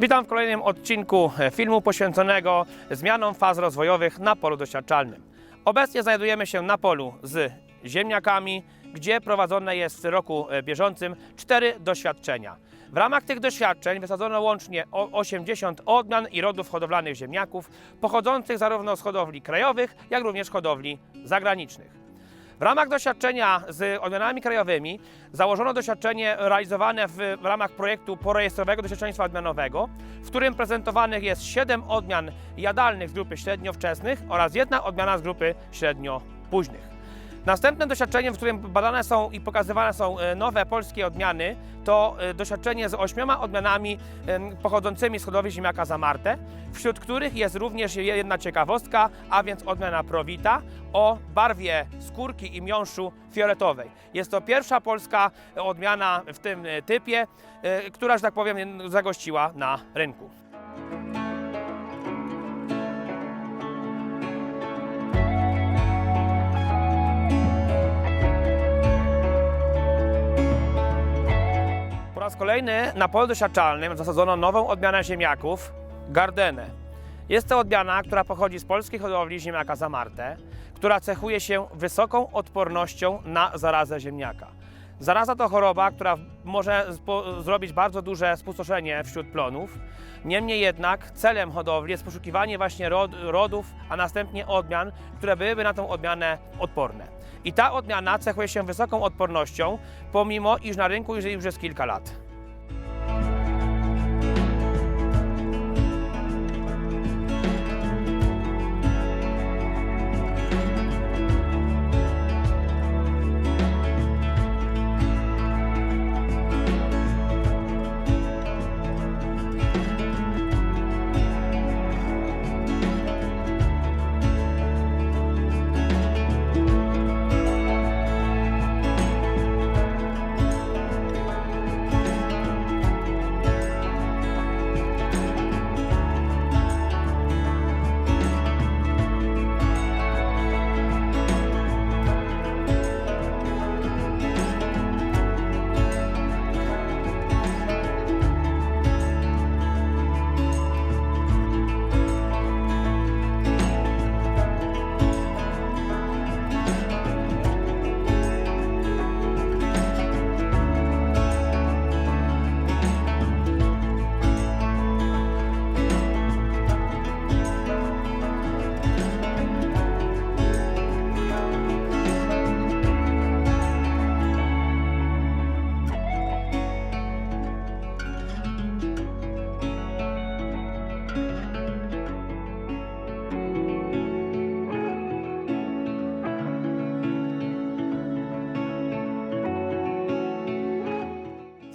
Witam w kolejnym odcinku e, filmu poświęconego zmianom faz rozwojowych na polu doświadczalnym. Obecnie znajdujemy się na polu z ziemniakami, gdzie prowadzone jest w roku e, bieżącym cztery doświadczenia. W ramach tych doświadczeń wysadzono łącznie o 80 odmian i rodów hodowlanych ziemniaków, pochodzących zarówno z hodowli krajowych, jak również hodowli zagranicznych. W ramach doświadczenia z odmianami krajowymi założono doświadczenie realizowane w, w ramach projektu porejestrowego doświadczeństwa odmianowego, w którym prezentowanych jest 7 odmian jadalnych z grupy średnio-wczesnych oraz jedna odmiana z grupy średnio-późnych. Następnym doświadczeniem, w którym badane są i pokazywane są e, nowe polskie odmiany, to e, doświadczenie z ośmioma odmianami pochodzącymi z hodowli ziemniaka Zamarte, wśród których jest również jedna ciekawostka, a więc odmiana Prowita o barwie skórki i miąższu fioletowej. Jest to pierwsza polska odmiana w tym e, typie, która, że tak powiem, zagościła na rynku. Kolejny na polu doświadczalnym zasadzono nową odmianę ziemniaków Gardenę. Jest to odmiana, która pochodzi z polskiej hodowli ziemniaka Zamarte, która cechuje się wysoką odpornością na zarazę ziemniaka. Zaraza to choroba, która może zrobić bardzo duże spustoszenie wśród plonów. Niemniej jednak celem hodowli jest poszukiwanie właśnie rod, rodów, a następnie odmian, które byłyby na tą odmianę odporne. I ta odmiana cechuje się wysoką odpornością, pomimo iż na rynku już jest kilka lat.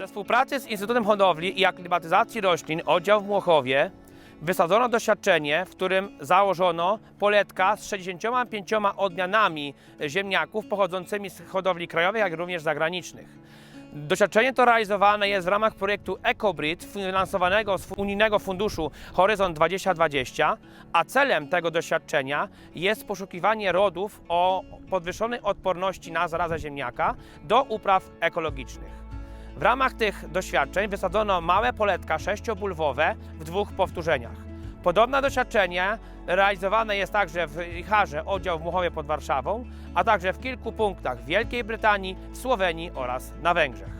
Ze współpracy z Instytutem Hodowli i Aklimatyzacji Roślin oddział w Młochowie wysadzono doświadczenie, w którym założono poletka z 65 odmianami ziemniaków pochodzącymi z hodowli krajowej, jak również zagranicznych. Doświadczenie to realizowane jest w ramach projektu EcoBreed finansowanego z unijnego funduszu Horyzont 2020, a celem tego doświadczenia jest poszukiwanie rodów o podwyższonej odporności na zarazę ziemniaka do upraw ekologicznych. W ramach tych doświadczeń wysadzono małe poletka sześciobulwowe w dwóch powtórzeniach. Podobne doświadczenie realizowane jest także w Icharze, oddział w Muchowie pod Warszawą, a także w kilku punktach w Wielkiej Brytanii, Słowenii oraz na Węgrzech.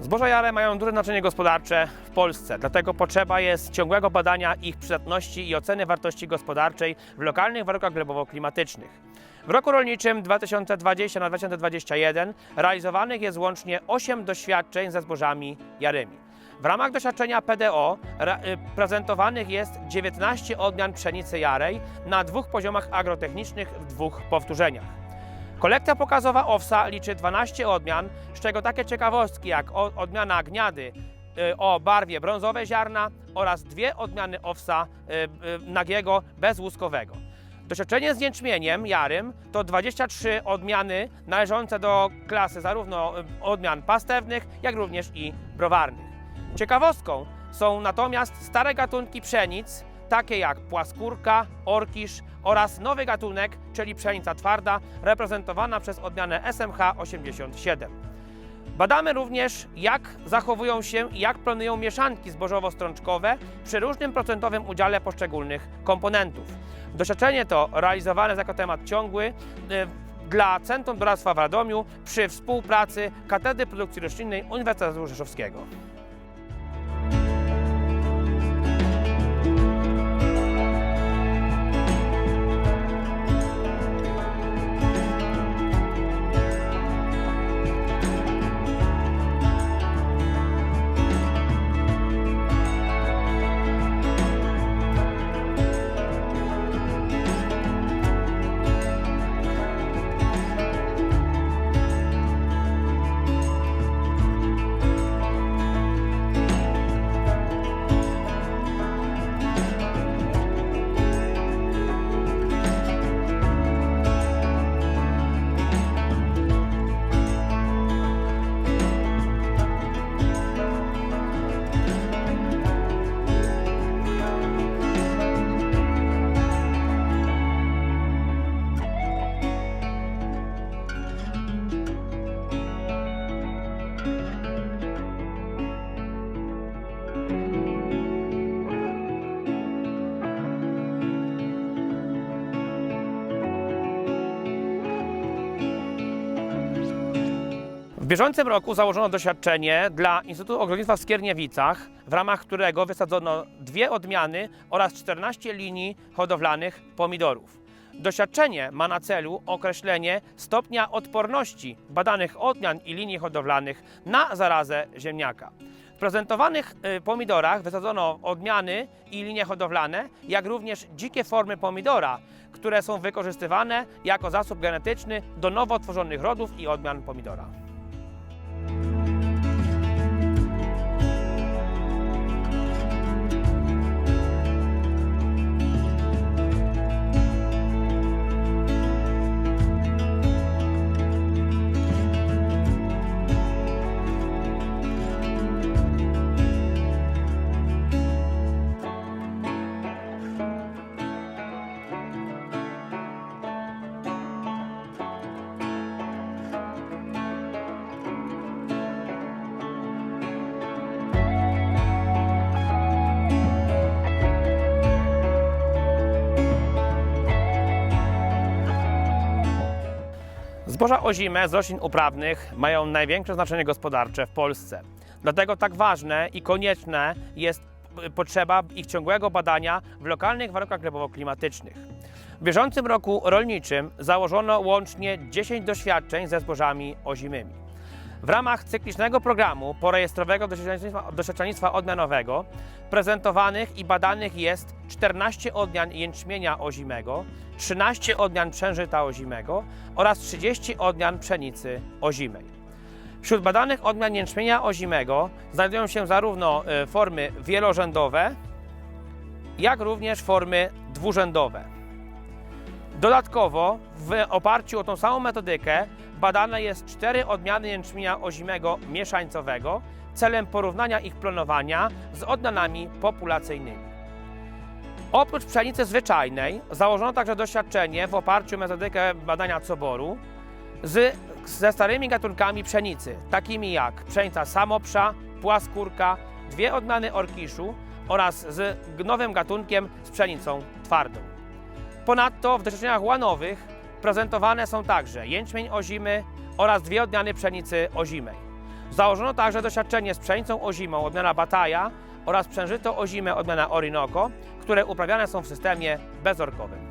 Zboża jare mają duże znaczenie gospodarcze w Polsce, dlatego potrzeba jest ciągłego badania ich przydatności i oceny wartości gospodarczej w lokalnych warunkach glebowo-klimatycznych. W roku rolniczym 2020 na 2021 realizowanych jest łącznie 8 doświadczeń ze zbożami jarymi. W ramach doświadczenia PDO y, prezentowanych jest 19 odmian pszenicy jarej na dwóch poziomach agrotechnicznych w dwóch powtórzeniach. Kolekcja pokazowa OWSA liczy 12 odmian, z czego takie ciekawostki jak odmiana gniady y, o barwie brązowe ziarna oraz dwie odmiany OWSA y, nagiego bezłuskowego. Doświadczenie z jęczmieniem jarym to 23 odmiany należące do klasy zarówno y, odmian pastewnych, jak również i browarnych. Ciekawostką są natomiast stare gatunki pszenic, takie jak płaskórka, orkisz oraz nowy gatunek, czyli pszenica twarda, reprezentowana przez odmianę SMH 87. Badamy również, jak zachowują się i jak planują mieszanki zbożowo-strączkowe przy różnym procentowym udziale poszczególnych komponentów. Doświadczenie to realizowane jest jako temat ciągły y, dla Centrum Doradztwa w Radomiu przy współpracy Katedry Produkcji Roślinnej Uniwersytetu Rzeszowskiego. Bieżącym roku założono doświadczenie dla Instytutu Ogrodnictwa w Skierniewicach, w ramach którego wysadzono dwie odmiany oraz 14 linii hodowlanych pomidorów. Doświadczenie ma na celu określenie stopnia odporności badanych odmian i linii hodowlanych na zarazę ziemniaka. W prezentowanych y, pomidorach wysadzono odmiany i linie hodowlane, jak również dzikie formy pomidora, które są wykorzystywane jako zasób genetyczny do nowo tworzonych rodów i odmian pomidora. Bye. Zboża ozime z roślin uprawnych mają największe znaczenie gospodarcze w Polsce. Dlatego tak ważne i konieczne jest potrzeba ich ciągłego badania w lokalnych warunkach glebowo-klimatycznych. W bieżącym roku rolniczym założono łącznie 10 doświadczeń ze zbożami ozimymi. W ramach cyklicznego programu porejestrowego doświadczalnictwa, doświadczalnictwa odmianowego prezentowanych i badanych jest 14 odmian jęczmienia ozimego, 13 odmian przężyta ozimego oraz 30 odmian pszenicy ozimej. Wśród badanych odmian jęczmienia ozimego znajdują się zarówno e, formy wielorzędowe, jak również formy dwurzędowe. Dodatkowo, w oparciu o tą samą metodykę, badane jest cztery odmiany jęczmienia ozimego mieszańcowego celem porównania ich planowania z odmianami populacyjnymi. Oprócz pszenicy zwyczajnej założono także doświadczenie w oparciu o metodykę badania coboru z, ze starymi gatunkami pszenicy, takimi jak pszenica samopsza, płaskórka, dwie odmiany orkiszu oraz z nowym gatunkiem z pszenicą twardą. Ponadto w doświadczeniach łanowych prezentowane są także jęczmień ozimy oraz dwie odmiany pszenicy ozimej. Założono także doświadczenie z pszenicą ozimą odmiana Bataja oraz przężyto ozimę odmiana Orinoco, które uprawiane są w systemie bezorkowym.